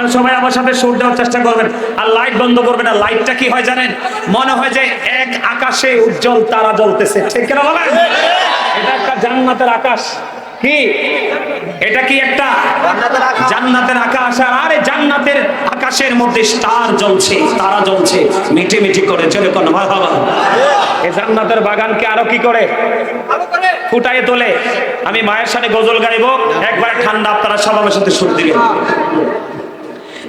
আপনারা সবাই আমার সাথে সুর দেওয়ার চেষ্টা করবেন। আর লাইট বন্ধ করবেন আর লাইটটা কি হয় জানেন? মনে হয় যে এক আকাশে উজ্জ্বল তারা জ্বলতেছে। ঠিক কিনা বলেন? এটা একটা জান্নাতের আকাশ। কি? এটা কি একটা জান্নাতের আকাশ। আর আরে জান্নাতের আকাশের মধ্যে স্টার জ্বলছে তারা জ্বলছে। মিটি মিটি করে চলে কোন বাবা এই জান্নাতের বাগানকে আরও কি করে? ফুটায় তোলে। আমি মায়ের সাথে গজল গাইব। একবার ঠান্ডা আপনারা সবার সাথে সুর দিবেন।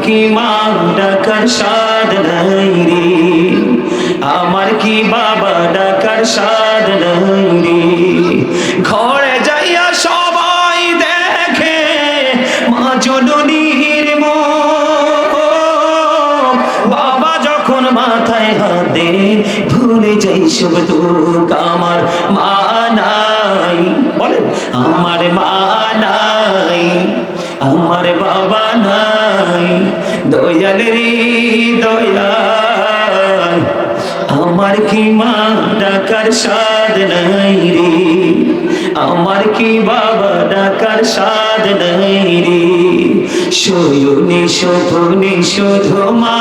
কি মা ডাকার আমার কি বাবা ডাকার ঘরে যাইয়া সবাই দেখে মা জননীর। বাবা যখন মাথায় হাত ভুলে যাই সব আমার মা নাই আমার মা নাই, আমার বাবা নাই। দয়াল রে আমার কি মা ডাকার সাদ নাই রে? আমার কি বাবা ডাকার সাদ নাই রে? শয়নে শোভনে শুধু মা,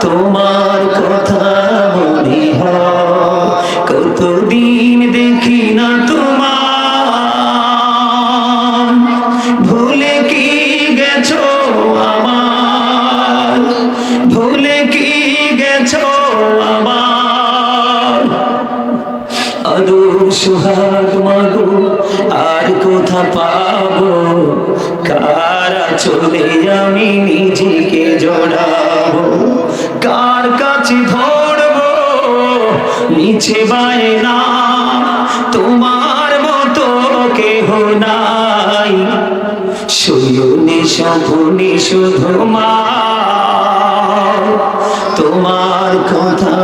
তোমার কথা সুহাগ মাগো, আর কোথা পাবো? কারা চলে আমি নিজেকে জড়াবো? কার কাছে ধরবো? মিছে বায়না, তোমার মতো কেহ নাই। শুনে স্বপনে শুধু মা। তোমার কথা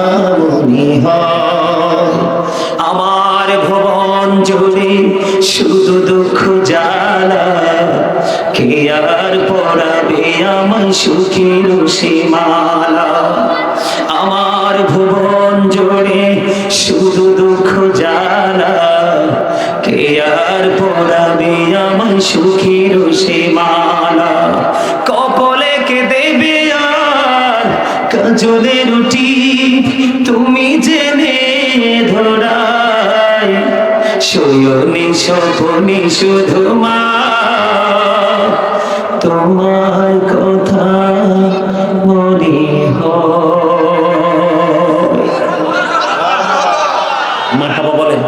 আর পড়াবে আমায় সুখের সীমালা আমার ভুবন জুড়ে শুধু দুঃখ জ্বালা কে আর পড়াবে আমায় সুখের সীমালা কপলে কে দেবে আর কাজলে রুটি? তুমি জেনে ধরায়। শয়নে স্বপনে শুধু মা তোমার কথা মনে হয়। বলেন।